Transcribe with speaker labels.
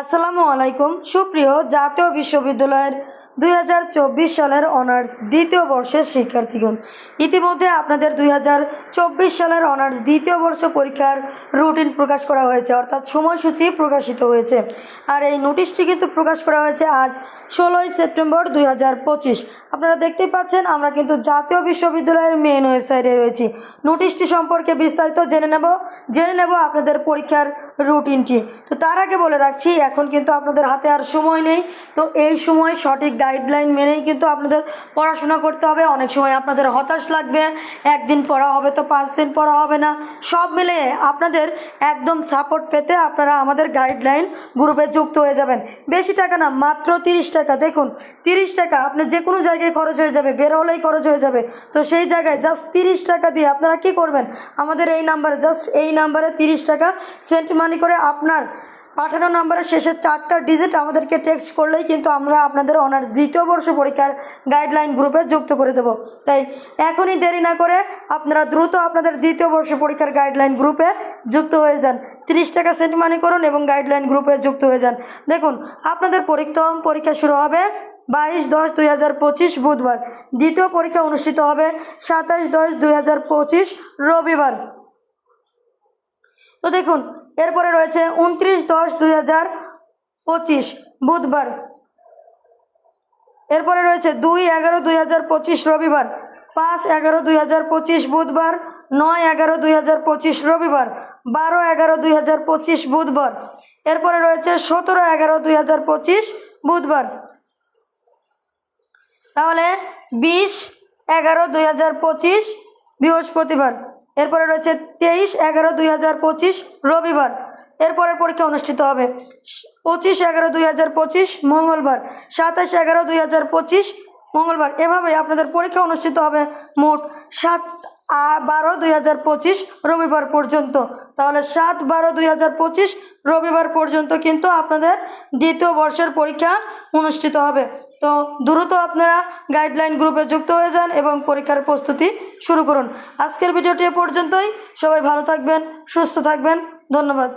Speaker 1: আসসালামু আলাইকুম। সুপ্রিয় জাতীয় বিশ্ববিদ্যালয়ের দুই হাজার চব্বিশ সালের অনার্স দ্বিতীয় বর্ষের শিক্ষার্থীগণ, ইতিমধ্যে আপনাদের দুই হাজার চব্বিশ সালের অনার্স দ্বিতীয় বর্ষ পরীক্ষার রুটিন প্রকাশ করা হয়েছে, অর্থাৎ সময়সূচি প্রকাশিত হয়েছে। আর এই নোটিশটি কিন্তু প্রকাশ করা হয়েছে আজ ষোলোই সেপ্টেম্বর দুই হাজার পঁচিশ। আপনারা দেখতেই পাচ্ছেন, আমরা কিন্তু জাতীয় বিশ্ববিদ্যালয়ের মেন ওয়েবসাইটে রয়েছি। নোটিশটি সম্পর্কে বিস্তারিত জেনে নেব। জেনে নেব আপনাদের পরীক্ষার রুটিনটি। তো তার আগে বলে রাখছি এখন কিন্তু আপনাদের হাতে আর সময় নেই। তো এই সময় সঠিক গাইডলাইন মেনেই কিন্তু আপনাদের পড়াশোনা করতে হবে। অনেক সময় আপনাদের হতাশ লাগবে। একদিন পড়া হবে তো পাঁচ দিন পড়া হবে না। সব মিলে আপনাদের একদম সাপোর্ট পেতে আপনারা আমাদের গাইডলাইন গ্রুপে যুক্ত হয়ে যাবেন। বেশি টাকা না, মাত্র তিরিশ টাকা। দেখুন, তিরিশ টাকা আপনি যে কোনো জায়গায় খরচ হয়ে যাবে, বের হলেই খরচ হয়ে যাবে। তো সেই জায়গায় জাস্ট তিরিশ টাকা দিয়ে আপনারা কি করবেন? আমাদের এই নাম্বারে জাস্ট এই নাম্বারে তিরিশ টাকা সেন্ট মানি করে আপনার পাঠানো নম্বরের শেষের চারটা ডিজিট আমাদেরকে টেক্সট করলেই কিন্তু আমরা আপনাদের অনার্স দ্বিতীয় বর্ষ পরীক্ষার গাইডলাইন গ্রুপে যুক্ত করে দেবো। তাই এখনই দেরি না করে আপনারা দ্রুত আপনাদের দ্বিতীয় বর্ষ পরীক্ষার গাইডলাইন গ্রুপে যুক্ত হয়ে যান। তিরিশ টাকা সেন্ট মানি করুন এবং গাইডলাইন গ্রুপে যুক্ত হয়ে যান। দেখুন, আপনাদের পরীক্ষা পরীক্ষা শুরু হবে বাইশ দশ দুই হাজার পঁচিশ বুধবার। দ্বিতীয় পরীক্ষা অনুষ্ঠিত হবে সাতাশ দশ দুই হাজার পঁচিশ রবিবার। তো দেখুন, এরপরে রয়েছে উনত্রিশ দশ দুই হাজার পঁচিশ, বুধবার। এরপরে রয়েছে দুই এগারো দুই হাজার পঁচিশ, রবিবার। পাঁচ এগারো দুই হাজার পঁচিশ, বুধবার। নয় এগারো দুই হাজার পঁচিশ, রবিবার। বারো এগারো দুই হাজার পঁচিশ, বুধবার। এরপরে রয়েছে সতেরো এগারো দুই হাজার পঁচিশ, বুধবার। তাহলে বিশ এগারো দুই হাজার পঁচিশ, বৃহস্পতিবার। এরপরে রয়েছে তেইশ এগারো দুই হাজার পঁচিশ রবিবার। এরপরের পরীক্ষা অনুষ্ঠিত হবে। পঁচিশ এগারো দুই হাজার পঁচিশ মঙ্গলবার। সাতাশ এগারো দুই হাজার পঁচিশ মঙ্গলবার। এভাবে আপনাদের পরীক্ষা অনুষ্ঠিত হবে মোট সাত বারো দুই হাজার পঁচিশ রবিবার পর্যন্ত। তাহলে সাত বারো দুই হাজার পঁচিশ রবিবার পর্যন্ত কিন্তু আপনাদের দ্বিতীয় বর্ষের পরীক্ষা অনুষ্ঠিত হবে। তো দ্রুত আপনারা গাইডলাইন গ্রুপে যুক্ত হয়ে যান এবং পরীক্ষার প্রস্তুতি শুরু করুন। আজকের ভিডিওটি পর্যন্তই। সবাই ভালো থাকবেন, সুস্থ থাকবেন। ধন্যবাদ।